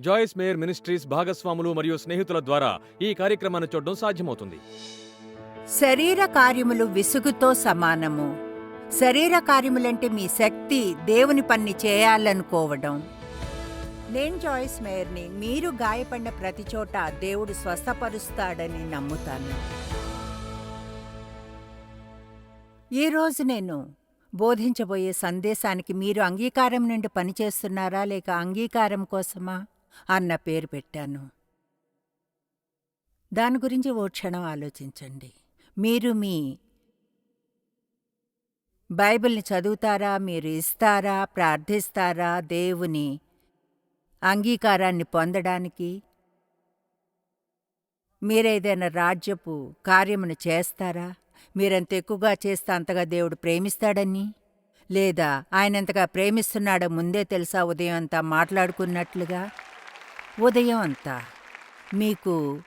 జాయిస్ mayor ministries భాగస్వాములు మరియు స్నేహితుల ద్వారా ఈ కార్యక్రమాన్ని చూడడం సాధ్యమవుతుంది. శరీర కార్యములు విసుగుతో సమానము. శరీర కార్యములంటే మీ శక్తి దేవుని పని చేయాలనుకోవడం. నేను జాయిస్ మేయర్ని మీరు గాయపడిన ప్రతి చోట దేవుడు స్వస్థపరుస్తాడని నమ్ముతాను. ఈరోజు నేను బోధించబోయే సందేశానికి మీరు అంగీకారం నుండి పనిచేస్తున్నారా లేక అంగీకారం కోసమా? అన్న పేరు పెట్టాను. దాని గురించి ఓ క్షణం ఆలోచించండి. మీరు మీ బైబిల్ని చదువుతారా? మీరు ఇస్తారా? ప్రార్థిస్తారా? దేవుని అంగీకారాన్ని పొందడానికి? మీరేదైనా రాజ్యపు కార్యమును చేస్తారా? మీరెంత ఎక్కువగా చేస్తే అంతగా దేవుడు ప్రేమిస్తాడని? లేదా ఆయనంతగా ప్రేమిస్తున్నాడో ముందే తెలుసా? ఉదయం అంతా మాట్లాడుకున్నట్లుగా? ఉదయం అంతా. మీకు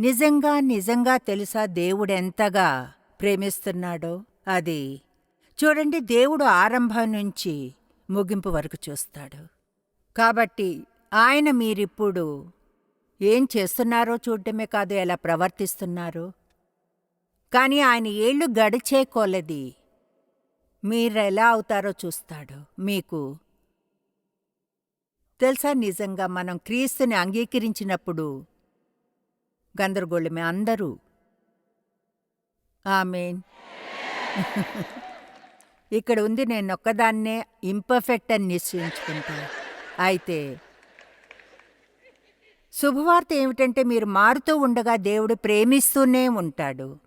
నిజంగా నిజంగా తెలుసా దేవుడెంతగా ప్రేమిస్తున్నాడో? అది చూడండి దేవుడు ఆరంభం నుంచి ముగింపు వరకు చూస్తాడు. కాబట్టి ఆయన మీరిప్పుడు ఏం చేస్తున్నారో చూడటమే కాదు ఎలా ప్రవర్తిస్తున్నారో. కానీ ఆయన ఏళ్ళు గడిచే కొలది మీరెలా అవుతారో చూస్తాడు. మీకు తెలుసా నిజంగా మనం క్రీస్తుని అంగీకరించినప్పుడు? గందరగోళమే అందరూ. ఆమెన్. ఇక్కడ ఉంది నేను ఒక్కదాన్నే ఇంపర్ఫెక్ట్ అని నిశ్చయించుకుంటా. అయితే శుభవార్త ఏమిటంటే మీరు మారుతూ ఉండగా దేవుడు ప్రేమిస్తూనే ఉంటాడు.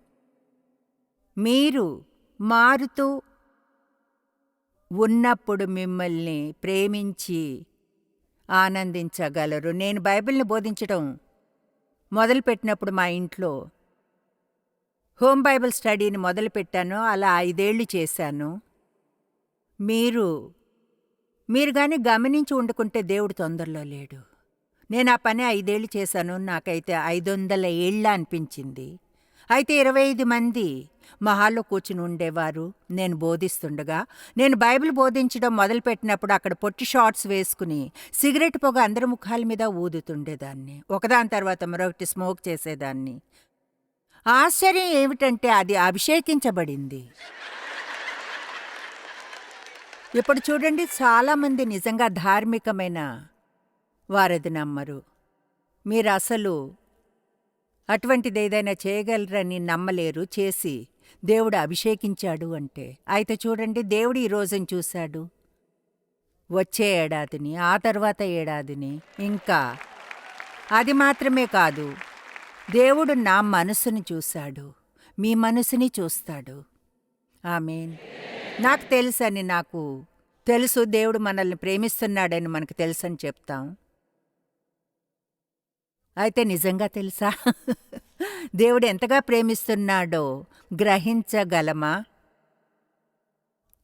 మీరు మారుతూ ఉన్నప్పుడు మిమ్మల్ని ప్రేమించి ఆనందించగలరు. నేను బైబిల్ని బోధించటం మొదలుపెట్టినప్పుడు మా ఇంట్లో హోమ్ బైబిల్ స్టడీని మొదలుపెట్టాను. అలా ఐదేళ్ళు చేశాను. మీరు మీరు కానీ గమనించి ఉండుకుంటే దేవుడు తొందరలో లేడు. నేను ఆ పని ఐదేళ్ళు చేశాను. నాకైతే ఐదు వందల ఏళ్ళ అనిపించింది. అయితే ఇరవై ఐదు మంది మహాల్లో కూర్చుని ఉండేవారు. నేను బోధిస్తుండగా నేను బైబిల్ బోధించడం మొదలుపెట్టినప్పుడు అక్కడ పొట్టి షార్ట్స్ వేసుకుని సిగరెట్ పొగ అందరి ముఖాల మీద ఊదుతుండేదాన్ని. ఒకదాని తర్వాత మరొకటి స్మోక్ చేసేదాన్ని. ఆశ్చర్యం ఏమిటంటే అది అభిషేకించబడింది. ఇప్పుడు చూడండి చాలామంది నిజంగా ధార్మికమైన వారది నమ్మరు. మీరు అసలు అటువంటిది ఏదైనా చేయగలరని నమ్మలేరు. చేసి దేవుడు అభిషేకించాడు అంటే అయితే చూడండి దేవుడు ఈ రోజుని చూశాడు. వచ్చే ఏడాదిని ఆ తర్వాత ఏడాదిని ఇంకా. అది మాత్రమే కాదు దేవుడు నా మనసుని చూశాడు మీ మనసుని చూస్తాడు. ఆమెన్. నాకు తెలుసని నాకు తెలుసు దేవుడు మనల్ని ప్రేమిస్తున్నాడని మనకు తెలుసని చెప్తాం. అయితే నిజంగా తెలుసా? దేవుడు ఎంతగా ప్రేమిస్తున్నాడో గ్రహించగలమా?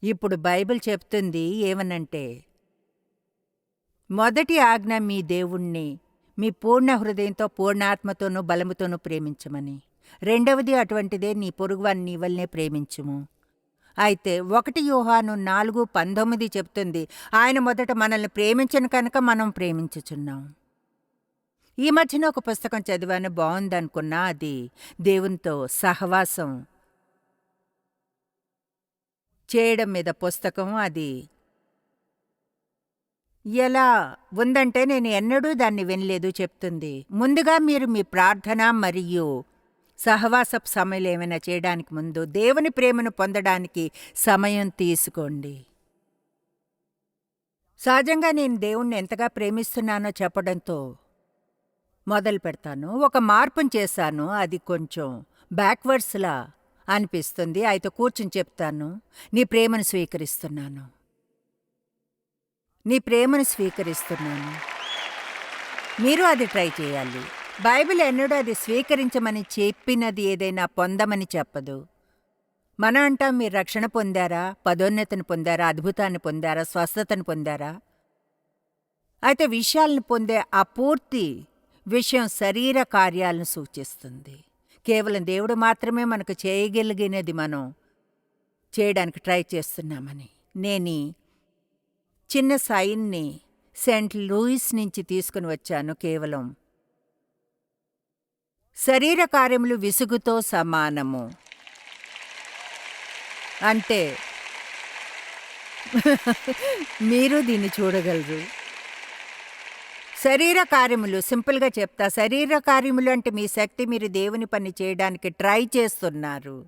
ఇప్పుడు బైబిల్ చెప్తుంది ఏమనంటే మొదటి ఆజ్ఞ మీ దేవుణ్ణి మీ పూర్ణ హృదయంతో పూర్ణాత్మతోనూ బలముతోనూ ప్రేమించమని. రెండవది అటువంటిదే నీ పొరుగువాన్ని నీ వల్లనే ప్రేమించుము. అయితే ఒకటి యోహాను నాలుగు పంతొమ్మిది చెప్తుంది ఆయన మొదట మనల్ని ప్రేమించను కనుక మనం ప్రేమించుచున్నాం. ఈ మధ్యన ఒక పుస్తకం చదివాను బాగుందనుకున్నా అది దేవునితో సహవాసం చేయడం మీద పుస్తకం అది. ఎలా ఉందంటే నేను ఎన్నడూ దాన్ని వినలేదు చెప్తుంది. ముందుగా మీరు మీ ప్రార్థన మరియు సహవాసపు సమయంలో ఏమైనా చేయడానికి ముందు దేవుని ప్రేమను పొందడానికి సమయం తీసుకోండి. సహజంగా నేను దేవుణ్ణి ఎంతగా ప్రేమిస్తున్నానో చెప్పడంతో మొదలు పెడతాను. ఒక మార్పును చేశాను. అది కొంచెం బ్యాక్వర్డ్స్లా అనిపిస్తుంది. అయితే కూర్చుని చెప్తాను. నీ ప్రేమను స్వీకరిస్తున్నాను. నీ ప్రేమను స్వీకరిస్తున్నాను. మీరు అది ట్రై చేయాలి. బైబిల్ ఎన్నడూ అది స్వీకరించమని చెప్పినది ఏదైనా పొందమని చెప్పదు. మనం అంటాం మీరు రక్షణ పొందారా? పదోన్నతిని పొందారా? అద్భుతాన్ని పొందారా? స్వస్థతను పొందారా? అయితే విషయాలను పొందే ఆ పూర్తి విషయం శరీర కార్యాలను సూచిస్తుంది. కేవలం దేవుడు మాత్రమే మనకు చేయగలిగినది మనం చేయడానికి ట్రై చేస్తున్నామని. నేని చిన్న సైన్ని సెంట్ లూయిస్ నుంచి తీసుకుని వచ్చాను కేవలం. శరీర కార్యములు విసుగుతో సమానము. అంటే మీరు దీన్ని చూడగలరు. శరీర కార్యములు సింపుల్గా చెప్తా. శరీర కార్యములు అంటే మీ శక్తి మీరు దేవుని పని చేయడానికి ట్రై చేస్తున్నారు.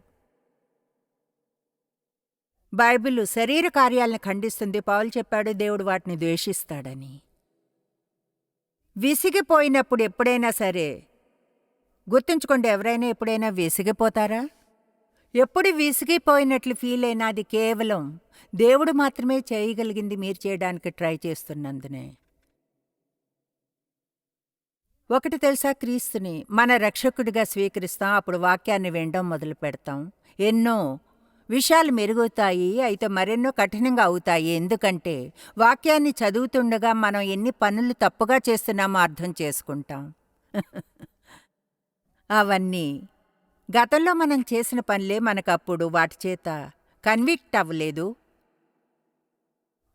బైబిల్ శరీర కార్యాలను ఖండిస్తుంది. పౌలు చెప్పాడు దేవుడు వాటిని ద్వేషిస్తాడని. విసిగిపోయినప్పుడు ఎప్పుడైనా సరే గుర్తుంచుకోండి ఎవరైనా ఎప్పుడైనా విసిగిపోతారా? ఎప్పుడు విసిగిపోయినట్లు ఫీల్ అయినా అది కేవలం దేవుడు మాత్రమే చేయగలిగింది మీరు చేయడానికి ట్రై చేస్తున్నందునే. ఒకటి తెలుసా క్రీస్తుని? మన రక్షకుడిగా స్వీకరిస్తాం అప్పుడు వాక్యాన్ని వినడం మొదలు పెడతాం. ఎన్నో విషయాలు మెరుగవుతాయి అయితే మరెన్నో కఠినంగా అవుతాయి. ఎందుకంటే వాక్యాన్ని చదువుతుండగా మనం ఎన్ని పనులు తప్పుగా చేస్తున్నామో అర్థం చేసుకుంటాం. అవన్నీ గతంలో మనం చేసిన పనులే మనకప్పుడు వాటి చేత కన్విక్ట్ అవ్వలేదు.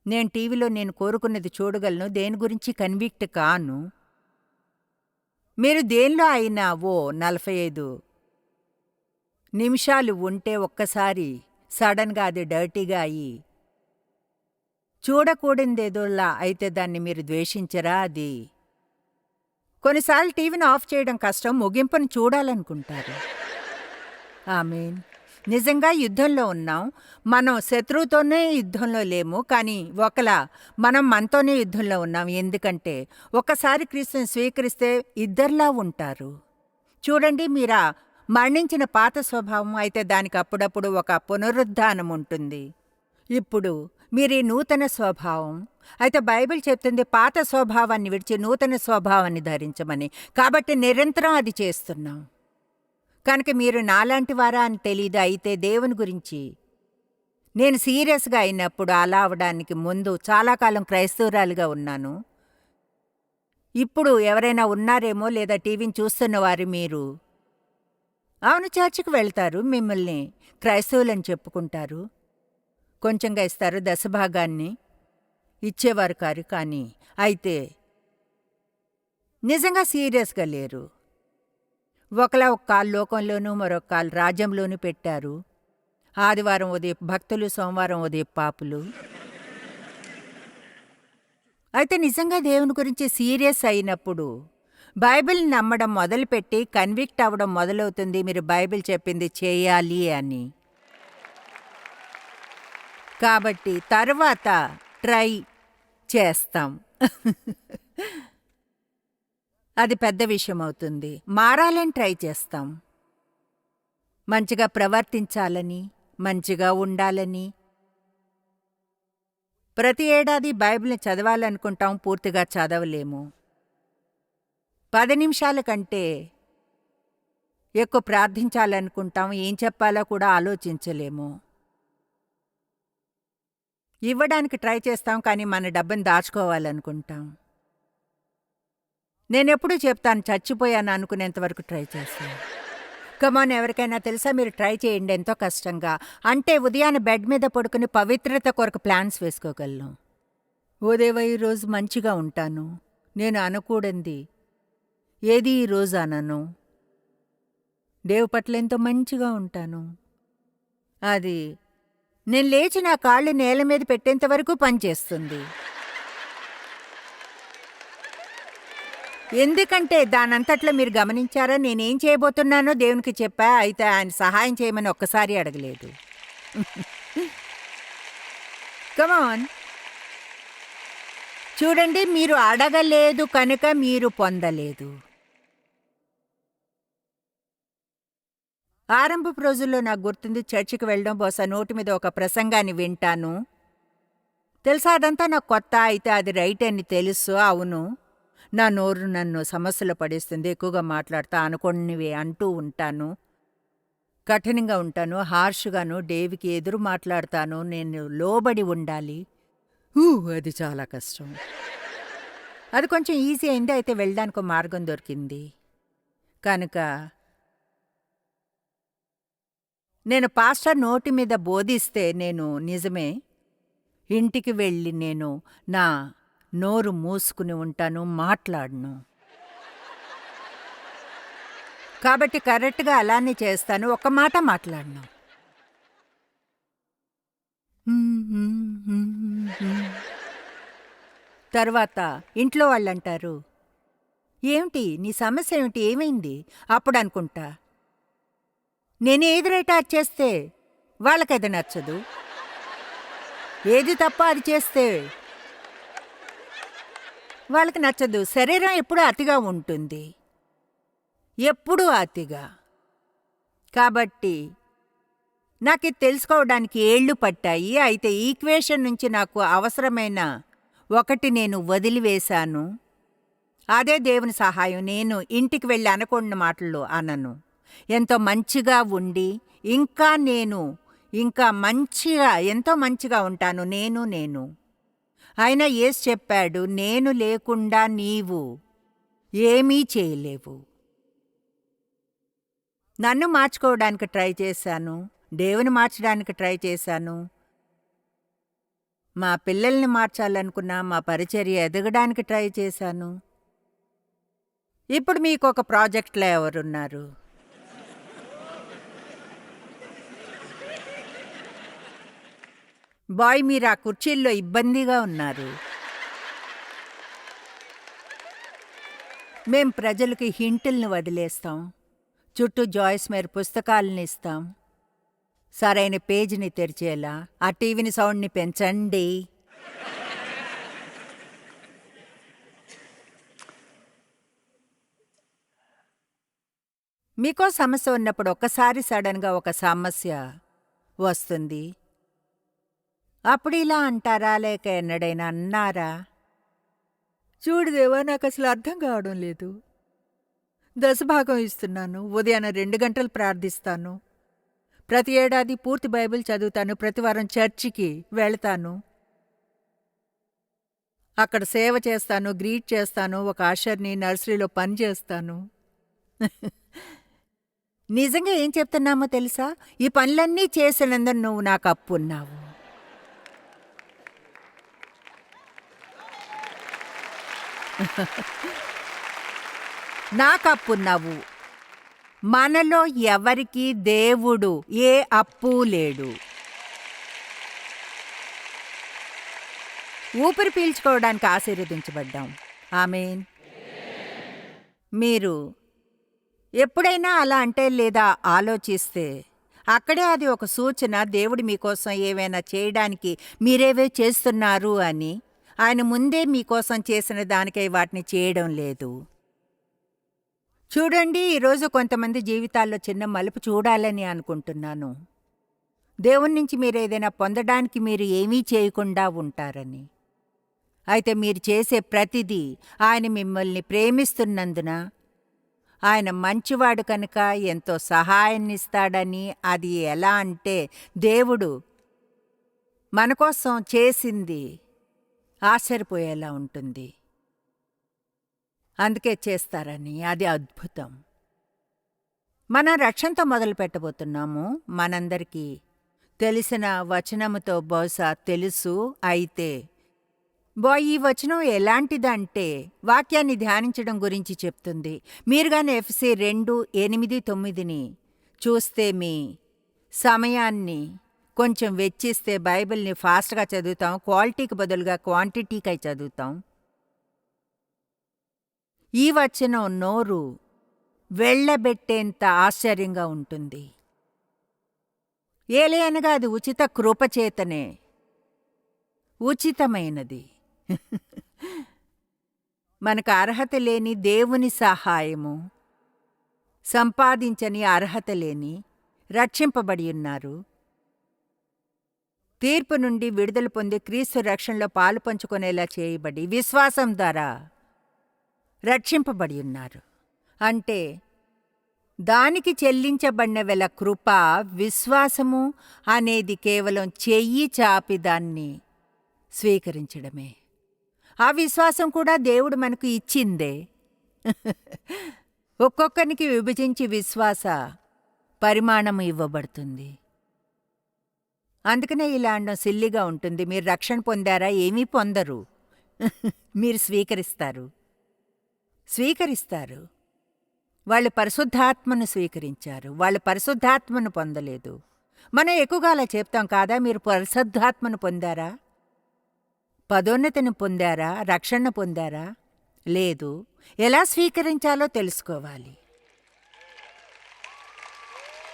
నేను టీవీలో నేను కోరుకున్నది చూడగలను దేని గురించి కన్విక్ట్ కాను. మీరు దేనిలో అయినా ఓ నలభై ఐదు నిమిషాలు ఉంటే ఒక్కసారి సడన్గా అది డర్టీగా అయ్యి చూడకూడనిదేదోలా అయితే దాన్ని మీరు ద్వేషించరా అది? కొన్నిసార్లు టీవీని ఆఫ్ చేయడం కష్టం ముగింపును చూడాలనుకుంటారు. ఆమెన్. నిజంగా యుద్ధంలో ఉన్నాం. మనం శత్రువుతోనే యుద్ధంలో లేము. కానీ ఒకలా మనం మనతోనే యుద్ధంలో ఉన్నాం. ఎందుకంటే ఒకసారి క్రీస్తుని స్వీకరిస్తే ఇద్దర్లా ఉంటారు. చూడండి మీరా మరణించిన పాత స్వభావం అయితే దానికి అప్పుడప్పుడు ఒక పునరుద్ధానం ఉంటుంది. ఇప్పుడు మీరు ఈ నూతన స్వభావం అయితే బైబిల్ చెప్తుంది పాత స్వభావాన్ని విడిచి నూతన స్వభావాన్ని ధరించమని. కాబట్టి నిరంతరం అది చేస్తున్నాం. కనుక మీరు నాలాంటి వారా అని తెలీదు అయితే దేవుని గురించి. నేను సీరియస్గా అయినప్పుడు అలా అవడానికి ముందు చాలా కాలం క్రైస్తవురాలుగా ఉన్నాను. ఇప్పుడు ఎవరైనా ఉన్నారేమో లేదా టీవీని చూస్తున్న వారు మీరు. అవును చర్చికి వెళ్తారు మిమ్మల్ని క్రైస్తవులని చెప్పుకుంటారు. కొంచెంగా ఇస్తారు దశభాగాన్ని. ఇచ్చేవారు కారు కానీ అయితే నిజంగా సీరియస్గా లేరు. ఒకలా ఒక కాలు లోకంలోనూ మరొక కాలు రాజ్యంలోనూ పెట్టారు. ఆదివారం ఉదయం భక్తులు సోమవారం ఉదయం పాపులు. అయితే నిజంగా దేవుని గురించి సీరియస్ అయినప్పుడు బైబిల్ నమ్మడం మొదలుపెట్టి కన్విక్ట్ అవ్వడం మొదలవుతుంది మీరు బైబిల్ చెప్పింది చేయాలి అని. కాబట్టి తర్వాత ట్రై చేస్తాం. అది పెద్ద విషయం అవుతుంది మారాలని ట్రై చేస్తాం. మంచిగా ప్రవర్తించాలని మంచిగా ఉండాలని. ప్రతి ఏడాది బైబిల్ని చదవాలనుకుంటాం పూర్తిగా చదవలేము. పది నిమిషాల కంటే ఎక్కువ ప్రార్థించాలనుకుంటాం ఏం చెప్పాలో కూడా ఆలోచించలేము. ఇవ్వడానికి ట్రై చేస్తాం కానీ మన డబ్బుని దాచుకోవాలనుకుంటాం. నేనెప్పుడూ చెప్తాను చచ్చిపోయాను అనుకునేంత వరకు ట్రై చేస్తాను. కమాన్ ఎవరికైనా తెలుసా? మీరు ట్రై చేయండి ఎంతో కష్టంగా. అంటే ఉదయాన్నే బెడ్ మీద పడుకుని పవిత్రత కొరకు ప్లాన్స్ వేసుకోగలను. ఉదయం ఈ రోజు మంచిగా ఉంటాను. నేను అనకూడంది ఏది ఈ రోజు అనను? దేవు పట్ల ఎంతో మంచిగా ఉంటాను. అది నేను లేచి నా కాళ్ళు నేల మీద పెట్టేంత వరకు పనిచేస్తుంది ఎందుకంటే దానంతట్లో మీరు గమనించారా? నేనేం చేయబోతున్నానో దేవునికి చెప్పా. అయితే ఆయన సహాయం చేయమని ఒక్కసారి అడగలేదు. కమాన్ చూడండి మీరు అడగలేదు కనుక మీరు పొందలేదు. ఆరంభపు రోజుల్లో నాకు గుర్తుంది చర్చికి వెళ్ళడం. బహుశా నోటి మీద ఒక ప్రసంగాన్ని వింటాను. తెలుసా అదంతా నాకు కొత్త. అయితే అది రైట్ అని తెలుసు. అవును. నా నోరు నన్ను సమస్యలు పడేస్తుంది ఎక్కువగా మాట్లాడతా అనుకోనివి అంటూ ఉంటాను. కఠినంగా ఉంటాను హార్ష్గాను డేవికి ఎదురు మాట్లాడతాను నేను లోబడి ఉండాలి. ఊ అది చాలా కష్టం. అది కొంచెం ఈజీ అయింది అయితే వెళ్ళడానికి మార్గం దొరికింది. కనుక నేను పాస్టర్ నోటి మీద బోధిస్తే నేను నిజమే. ఇంటికి వెళ్ళి నేను నా నోరు మూసుకుని ఉంటాను మాట్లాడను. కాబట్టి కరెక్ట్గా అలానే చేస్తాను ఒక మాట మాట్లాడను. తర్వాత ఇంట్లో వాళ్ళు అంటారు ఏమిటి నీ సమస్య ఏమిటి? ఏమైంది? అప్పుడు అనుకుంటా. నేను ఏది రైటార్ అది చేస్తే వాళ్ళకైతే నచ్చదు. ఏది తప్ప అది చేస్తే వాళ్ళకి నచ్చదు. శరీరం ఎప్పుడూ అతిగా ఉంటుంది. ఎప్పుడూ అతిగా. కాబట్టి నాకు ఇది తెలుసుకోవడానికి ఏళ్ళు పట్టాయి. అయితే ఈక్వేషన్ నుంచి నాకు అవసరమైన ఒకటి నేను వదిలివేశాను. అదే దేవుని సహాయం. నేను ఇంటికి వెళ్ళి అనకూడని మాటలు అనను. ఎంతో మంచిగా ఉండి ఇంకా నేను ఇంకా మంచిగా ఎంతో మంచిగా ఉంటాను. నేను నేను. ఆయన ఏస్ చెప్పాడు నేను లేకుండా నీవు ఏమీ చేయలేవు. నన్ను మార్చుకోవడానికి ట్రై చేశాను దేవుని మార్చడానికి ట్రై చేశాను. మా పిల్లల్ని మార్చాలనుకున్నా మా పరిచర్య ఎదగడానికి ట్రై చేశాను. ఇప్పుడు మీకు ఒక ప్రాజెక్ట్లో ఎవరున్నారు? బాయ్ మీరు ఆ కుర్చీల్లో ఇబ్బందిగా ఉన్నారు. మేం ప్రజలకి హింటుల్ని వదిలేస్తాం. చుట్టూ జాయిస్ మేర్ పుస్తకాలని ఇస్తాం. సరైన పేజీని తెరిచేలా ఆ టీవీని సౌండ్ని పెంచండి. మీకో సమస్య ఉన్నప్పుడు ఒక్కసారి సడన్గా ఒక సమస్య వస్తుంది. అప్పుడు ఇలా అంటారా లేక ఎన్నడైనా అన్నారా? చూడుదేవా నాకు అసలు అర్థం కావడం లేదు. దశభాగం ఇస్తున్నాను ఉదయాన రెండు గంటలు ప్రార్థిస్తాను. ప్రతి ఏడాది పూర్తి బైబిల్ చదువుతాను ప్రతి వారం చర్చికి వెళ్తాను. అక్కడ సేవ చేస్తాను గ్రీట్ చేస్తాను ఒక ఆషర్ని నర్సరీలో పని చేస్తాను. నిజంగా ఏం చెప్తున్నామో తెలుసా? ఈ పనులన్నీ చేసినందుకు నువ్వు నాకు అప్పున్నావు నాకు అప్పున్నావు మనలో ఎవరికి దేవుడు ఏ అప్పు లేడు. ఊపిరి పీల్చుకోవడానికి ఆశీర్వదించబడ్డాం. ఆమెన్. మీరు ఎప్పుడైనా అలా అంటే లేదా ఆలోచిస్తే అక్కడే అది ఒక సూచన దేవుడు మీకోసం ఏవైనా చేయడానికి మీరేవే చేస్తున్నారు అని ఆయన ముందే మీకోసం చేసిన దానికై వాటిని చేయడం లేదు. చూడండి ఈరోజు కొంతమంది జీవితాల్లో చిన్న మలుపు చూడాలని అనుకుంటున్నాను. దేవుని నుంచి మీరు ఏదైనా పొందడానికి మీరు ఏమీ చేయకుండా ఉంటారని. అయితే మీరు చేసే ప్రతిదీ ఆయన మిమ్మల్ని ప్రేమిస్తున్నందున ఆయన మంచివాడు కనుక ఎంతో సహాయాన్నిస్తాడని అది ఎలా అంటే దేవుడు మన కోసం చేసింది ఆశ్చర్యపోయేలా ఉంటుంది. అందుకే చేస్తారని అది అద్భుతం. మనం రక్షణతో మొదలు పెట్టబోతున్నాము. మనందరికీ తెలిసిన వచనముతో బహుశా తెలుసు అయితే బో ఈ వచనం ఎలాంటిదంటే వాక్యాన్ని ధ్యానించడం గురించి చెప్తుంది. మీరుగానే ఎఫ్సి రెండు ఎనిమిది తొమ్మిదిని చూస్తే మీ సమయాన్ని కొంచెం వెచ్చిస్తే బైబిల్ని ఫాస్ట్గా చదువుతాం క్వాలిటీకి బదులుగా క్వాంటిటీకై చదువుతాం. ఈ వచనం నోరు వెళ్ళబెట్టేంత ఆశ్చర్యంగా ఉంటుంది. ఏలే అనగా అది ఉచిత కృపచేతనే ఉచితమైనది. మనకు అర్హత లేని దేవుని సహాయము సంపాదించని అర్హత లేని రక్షింపబడి ఉన్నారు. తీర్పు నుండి విడుదల పొంది క్రీస్తు రక్షణలో పాలు పంచుకునేలా చేయబడి విశ్వాసం ద్వారా రక్షింపబడి ఉన్నారు. అంటే దానికి చెల్లించబడిన వెల కృప విశ్వాసము అనేది కేవలం చెయ్యి చాపి దాన్ని స్వీకరించడమే. ఆ విశ్వాసం కూడా దేవుడు మనకు ఇచ్చిందే. ఒక్కొక్కరికి విభజించి విశ్వాస పరిమాణం ఇవ్వబడుతుంది. అందుకనే ఇలా అనడం సిల్లిగా ఉంటుంది. మీరు రక్షణ పొందారా? ఏమీ పొందరు. మీరు స్వీకరిస్తారు. స్వీకరిస్తారు. వాళ్ళు పరిశుద్ధాత్మను స్వీకరించారు. వాళ్ళు పరిశుద్ధాత్మను పొందలేదు. మనం ఎక్కువగా అలా చెప్తాం కాదా? మీరు పరిశుద్ధాత్మను పొందారా? పదోన్నతిని పొందారా? రక్షణ పొందారా? లేదు. ఎలా స్వీకరించాలో తెలుసుకోవాలి.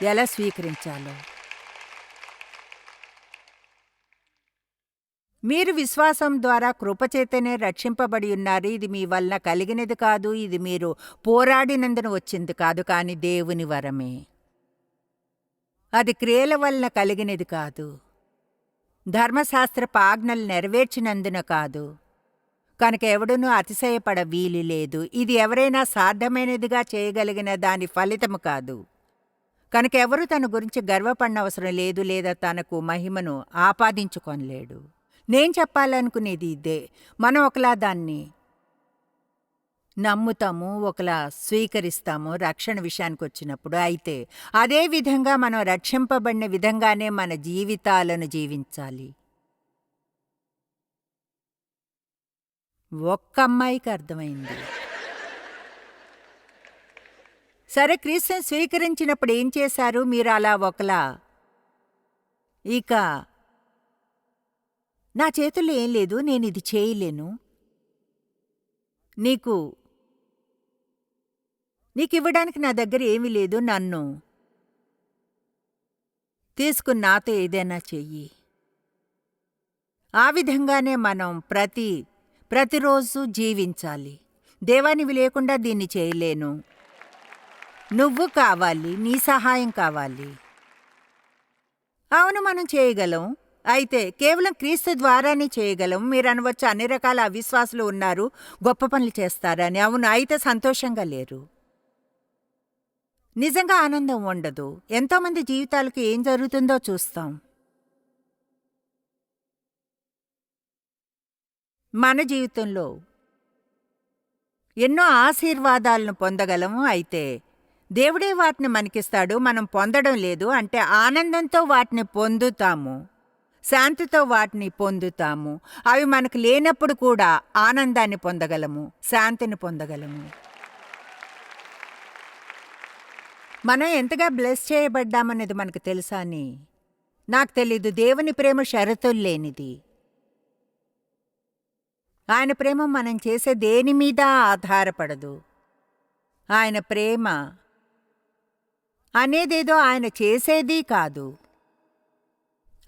ఎలా స్వీకరించాలో? మీరు విశ్వాసం ద్వారా కృపచేతనే రక్షింపబడి ఉన్నారు. ఇది మీ వలన కలిగినది కాదు. ఇది మీరు పోరాడినందున వచ్చింది కాదు. కాని దేవుని వరమే. అది క్రియల వలన కలిగినది కాదు. ధర్మశాస్త్ర పాజ్ఞలు నెరవేర్చినందున కాదు. కనుక ఎవడునూ అతిశయపడ వీలు లేదు. ఇది ఎవరైనా సాధ్యమైనదిగా చేయగలిగిన దాని ఫలితము కాదు. కనుక ఎవరు తన గురించి గర్వపడనవసరం లేదు. లేదా తనకు మహిమను ఆపాదించుకొనలేడు. నేను చెప్పాలనుకునేది ఇదే. మనం ఒకలా దాన్ని నమ్ముతాము ఒకలా స్వీకరిస్తాము రక్షణ విషయానికి వచ్చినప్పుడు. అయితే అదే విధంగా మనం రక్షింపబడిన విధంగానే మన జీవితాలను జీవించాలి. ఒక్క అమ్మాయికి అర్థమైంది. సరే క్రీస్తుని స్వీకరించినప్పుడు ఏం చేశారు? మీరు అలా ఒకలా ఇక నా చేతుల్లో ఏం లేదు నేను ఇది చేయలేను. నీకు నీకివ్వడానికి నా దగ్గర ఏమీ లేదు నన్ను. తీసుకుని నాతో ఏదైనా చెయ్యి. ఆ విధంగానే మనం ప్రతి ప్రతిరోజు జీవించాలి. దేవానివి లేకుండా దీన్ని చేయలేను. నువ్వు కావాలి నీ సహాయం కావాలి. అవును మనం చేయగలం. అయితే కేవలం క్రీస్తు ద్వారానే చేయగలం. మీరు అనవచ్చు అన్ని రకాల అవిశ్వాసులు ఉన్నారు గొప్ప పనులు చేస్తారని. అవును అయితే సంతోషంగా లేరు. నిజంగా ఆనందం ఉండదు. ఎంతోమంది జీవితాలకు ఏం జరుగుతుందో చూస్తాం. మన జీవితంలో ఎన్నో ఆశీర్వాదాలను పొందగలము. అయితే దేవుడే వాటిని మనకిస్తాడు. మనం పొందడం లేదు అంటే ఆనందంతో వాటిని పొందుతాము. శాంతితో వాటిని పొందుతాము. అవి మనకు లేనప్పుడు కూడా ఆనందాన్ని పొందగలము శాంతిని పొందగలము. మనం ఎంతగా బ్లెస్ చేయబడ్డామనేది మనకు తెలుసా అని? నాకు తెలీదు. దేవుని ప్రేమ షరతులు లేనిది. ఆయన ప్రేమ మనం చేసే దేని మీద ఆధారపడదు. ఆయన ప్రేమ అనేదేదో ఆయన చేసేది కాదు.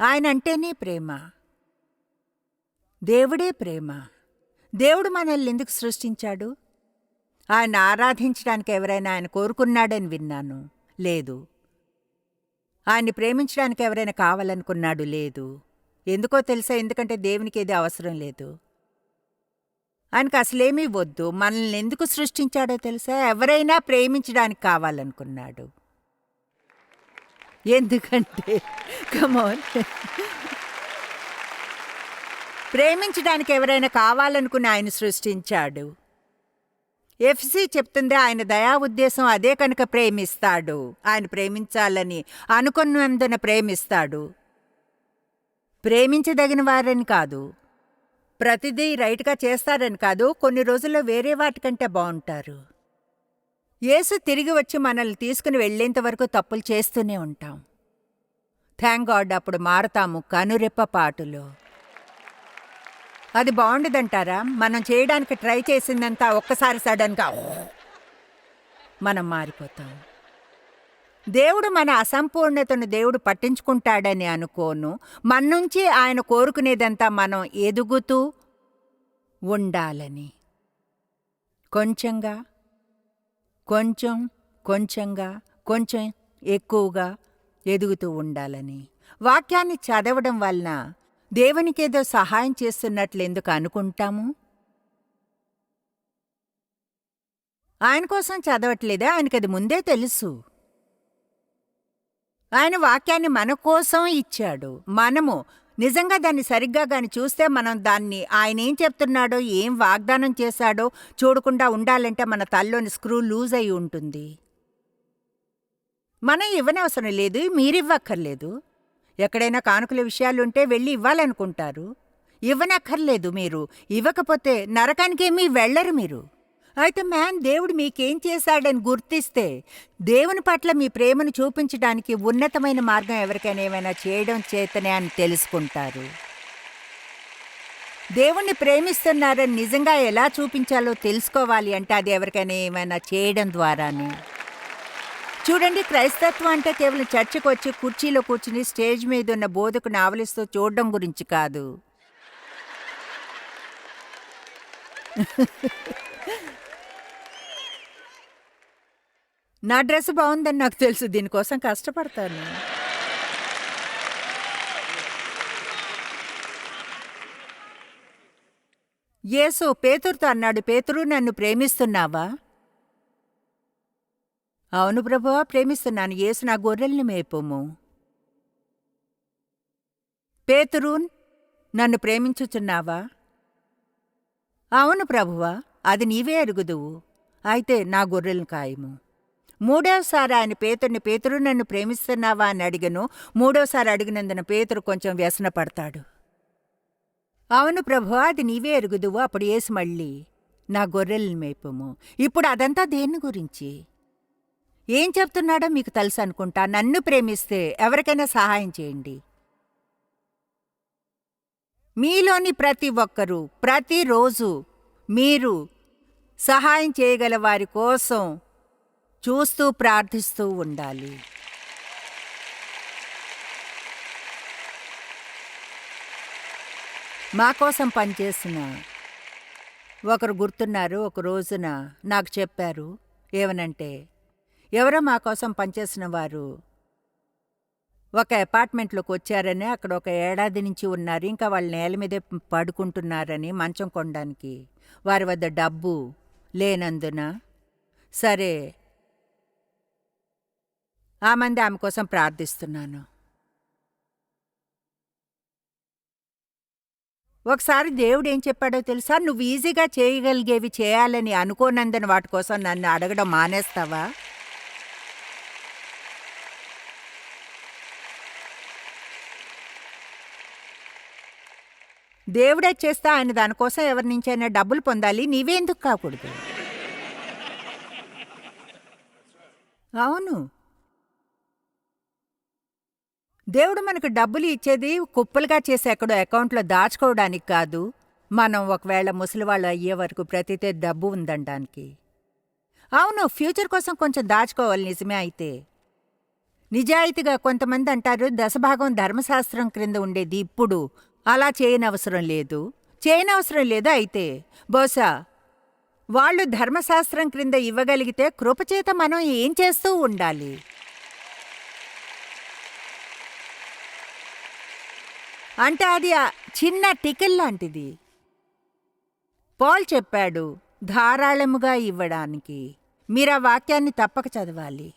ఆయన అంటేనే ప్రేమ. దేవుడే ప్రేమ. దేవుడు మనల్ని ఎందుకు సృష్టించాడు? ఆయన ఆరాధించడానికి ఎవరైనా ఆయన కోరుకున్నాడని విన్నాను. లేదు. ఆయన్ని ప్రేమించడానికి ఎవరైనా కావాలనుకున్నాడు? లేదు. ఎందుకో తెలుసా? ఎందుకంటే దేవునికి ఏది అవసరం లేదు. ఆయనకు అసలేమీ వద్దు. మనల్ని ఎందుకు సృష్టించాడో తెలుసా? ఎవరైనా ప్రేమించడానికి కావాలనుకున్నాడు. ఎందుకంటే కమోన్ ప్రేమించడానికి ఎవరైనా కావాలనుకుని ఆయన సృష్టించాడు. ఎఫ్సి చెప్తుంది ఆయన దయా ఉద్దేశం అదే కనుక ప్రేమిస్తాడు. ఆయన ప్రేమించాలని అనుకున్నందున ప్రేమిస్తాడు. ప్రేమించదగిన వారని కాదు. ప్రతిదీ రైట్గా చేస్తారని కాదు. కొన్ని రోజుల్లో వేరే వాటికంటే బాగుంటారు. యేసు తిరిగి వచ్చి మనల్ని తీసుకుని వెళ్ళేంత వరకు తప్పులు చేస్తూనే ఉంటాం. థ్యాంక్ గాడ్ అప్పుడు మారతాము కనురెప్ప పాటులో. అది బాగుండదంటారా? మనం చేయడానికి ట్రై చేసిందంతా ఒక్కసారి సడన్గా మనం మారిపోతాం. దేవుడు మన అసంపూర్ణతను దేవుడు పట్టించుకుంటాడని అనుకోను. మన నుంచి ఆయన కోరుకునేదంతా మనం ఎదుగుతూ ఉండాలని. కొంచెంగా కొంచెం కొంచెంగా కొంచెం ఎక్కువగా ఎదుగుతూ ఉండాలని. వాక్యాన్ని చదవడం వలన దేవునికేదో సహాయం చేస్తున్నట్లు ఎందుకు అనుకుంటాము? ఆయన కోసం చదవట్లేదా? ఆయనకి అది ముందే తెలుసు. ఆయన వాక్యాన్ని మన కోసం ఇచ్చాడు. మనము నిజంగా దాన్ని సరిగ్గా గాని చూస్తే మనం దాన్ని ఆయన ఏం చెప్తున్నాడో ఏం వాగ్దానం చేశాడో చూడకుండా ఉండాలంటే మన తల్లోని స్క్రూ లూజ్ అయి ఉంటుంది. మనం ఇవ్వనవసరం లేదు మీరివ్వక్కర్లేదు. ఎక్కడైనా కానుకల విషయాలుంటే వెళ్ళి ఇవ్వాలనుకుంటారు. ఇవ్వనక్కర్లేదు మీరు. ఇవ్వకపోతే నరకానికేమీ వెళ్ళరు మీరు. అయితే మ్యాన్ దేవుడు మీకేం చేశాడని గుర్తిస్తే దేవుని పట్ల మీ ప్రేమను చూపించడానికి ఉన్నతమైన మార్గం ఎవరికైనా ఏమైనా చేయడం చేతనే అని తెలుసుకుంటారు. దేవుణ్ణి ప్రేమిస్తున్నారని నిజంగా ఎలా చూపించాలో తెలుసుకోవాలి అంటే అది ఎవరికైనా ఏమైనా చేయడం ద్వారానే. చూడండి క్రైస్తత్వం అంటే కేవలం చర్చకు వచ్చి కుర్చీలో కూర్చుని స్టేజ్ మీద ఉన్న బోధకుని ఆవలిస్తూ చూడడం గురించి కాదు. నా డ్రెస్ బాగుందని నాకు తెలుసు దీనికోసం కష్టపడతాను. యేసు పేతురుతో అన్నాడు పేతురు నన్ను ప్రేమిస్తున్నావా? అవును ప్రభువా ప్రేమిస్తున్నాను. యేసు నా గొర్రెల్ని మేపుము. పేతురూన్ నన్ను ప్రేమించుచున్నావా? అవును ప్రభువా అది నీవే అరుగుదువు. అయితే నా గొర్రెలను కాయము. మూడవసారి ఆయన పేతుడిని పేతురు నన్ను ప్రేమిస్తున్నావా? అని అడిగను. మూడవసారి అడిగినందున పేతుడు కొంచెం వ్యసన పడతాడు. అవును ప్రభువా అది నీవే ఎరుగుదువు. అప్పుడు ఏసి మళ్ళీ నా గొర్రెల్ని మేపము. ఇప్పుడు అదంతా దేని గురించి? ఏం చెప్తున్నాడో మీకు తెలుసు అనుకుంటా. నన్ను ప్రేమిస్తే ఎవరికైనా సహాయం చేయండి. మీలోని ప్రతి ఒక్కరూ ప్రతిరోజు మీరు సహాయం చేయగల వారి కోసం చూస్తూ ప్రార్థిస్తూ ఉండాలి. మా కోసం పనిచేసిన ఒకరు గుర్తున్నారు ఒక రోజున నాకు చెప్పారు ఏమనంటే ఎవరో మా కోసం పనిచేసిన వారు ఒక అపార్ట్మెంట్లోకి వచ్చారని అక్కడ ఒక ఏడాది నుంచి ఉన్నారు ఇంకా వాళ్ళు నేల మీదే పడుకుంటున్నారని మంచం కొనడానికి వారి వద్ద డబ్బు లేనందున సరే ఆ మంది ఆమె కోసం ప్రార్థిస్తున్నాను. ఒకసారి దేవుడు ఏం చెప్పాడో తెలుసా? నువ్వు ఈజీగా చేయగలిగేవి చేయాలని అనుకోనందని వాటి కోసం నన్ను అడగడం మానేస్తావా? దేవుడే చేస్తే ఆయన దానికోసం ఎవరి నుంచైనా డబ్బులు పొందాలి. నీవే ఎందుకు కాకూడదు? అవును. దేవుడు మనకు డబ్బులు ఇచ్చేది కుప్పలుగా చేసి ఎక్కడో అకౌంట్లో దాచుకోవడానికి కాదు. మనం ఒకవేళ ముసలివాళ్ళు అయ్యే వరకు ప్రతితే డబ్బు ఉందనడానికి అవును ఫ్యూచర్ కోసం కొంచెం దాచుకోవాలి నిజమే అయితే. నిజాయితీగా కొంతమంది అంటారు దశభాగం ధర్మశాస్త్రం క్రింద ఉండేది ఇప్పుడు. అలా చేయనవసరం లేదు. చేయనవసరం లేదు అయితే? బహుశా వాళ్ళు ధర్మశాస్త్రం క్రింద ఇవ్వగలిగితే కృపచేత మనం ఏం చేస్తూ ఉండాలి? అంటే అది చిన్న టికెల్ లాంటిది. పాల్ చెప్పాడు ధారాళముగా ఇవ్వడానికి. మీరు ఆ వాక్యాన్ని తప్పక చదవాలి.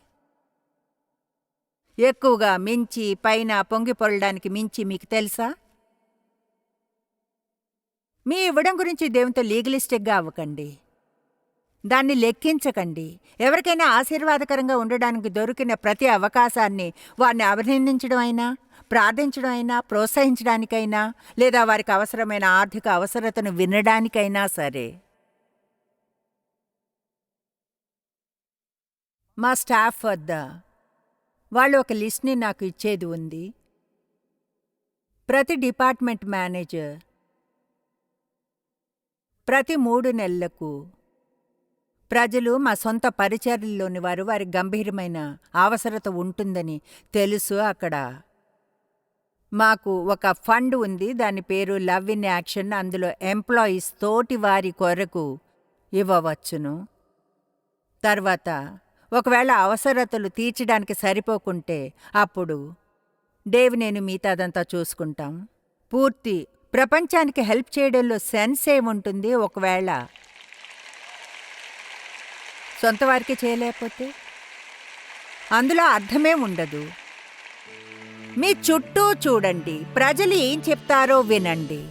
ఎక్కువగా మించి పైన పొంగి పొరడానికి మించి మీకు తెలుసా? మీ ఇవ్వడం గురించి దేవునితో లీగలిస్టిక్గా అవ్వకండి. దాన్ని లెక్కించకండి. ఎవరికైనా ఆశీర్వాదకరంగా ఉండడానికి దొరికిన ప్రతి అవకాశాన్ని వారిని అభినందించడం అయినా ప్రార్థించడం అయినా ప్రోత్సహించడానికైనా లేదా వారికి అవసరమైన ఆర్థిక అవసరతను వినడానికైనా సరే. మా స్టాఫ్ వద్ద వాళ్ళు ఒక లిస్ట్ని నాకు ఇచ్చేది ఉంది. ప్రతి డిపార్ట్మెంట్ మేనేజర్ ప్రతి మూడు నెలలకు ప్రజలు మా సొంత పరిచర్యల్లోని వారు వారి గంభీరమైన అవసరత ఉంటుందని తెలుసు అక్కడ. మాకు ఒక ఫండ్ ఉంది దాని పేరు లవ్ ఇన్ యాక్షన్ అందులో ఎంప్లాయీస్ తోటి వారి కొరకు ఇవ్వవచ్చును. తర్వాత ఒకవేళ అవసరతలు తీర్చడానికి సరిపోకుంటే అప్పుడు డేవ్ నేను మిగతాదంతా చూసుకుంటాం. పూర్తి ప్రపంచానికి హెల్ప్ చేయడంలో సెన్స్ ఏముంటుంది? ఒకవేళ సొంత వారికి చేయలేకపోతే? అందులో అర్థమే ఉండదు. మీ చుట్టూ చూడండి. ప్రజలు ఏం చెప్తారో వినండి.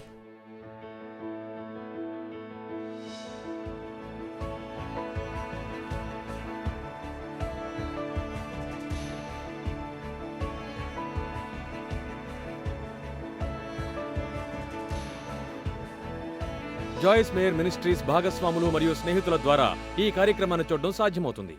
జాయిస్ మేయర్ మినిస్ట్రీస్ భాగస్వాములు మరియు స్నేహితుల ద్వారా ఈ కార్యక్రమాన్ని చూడడం సాధ్యమవుతుంది.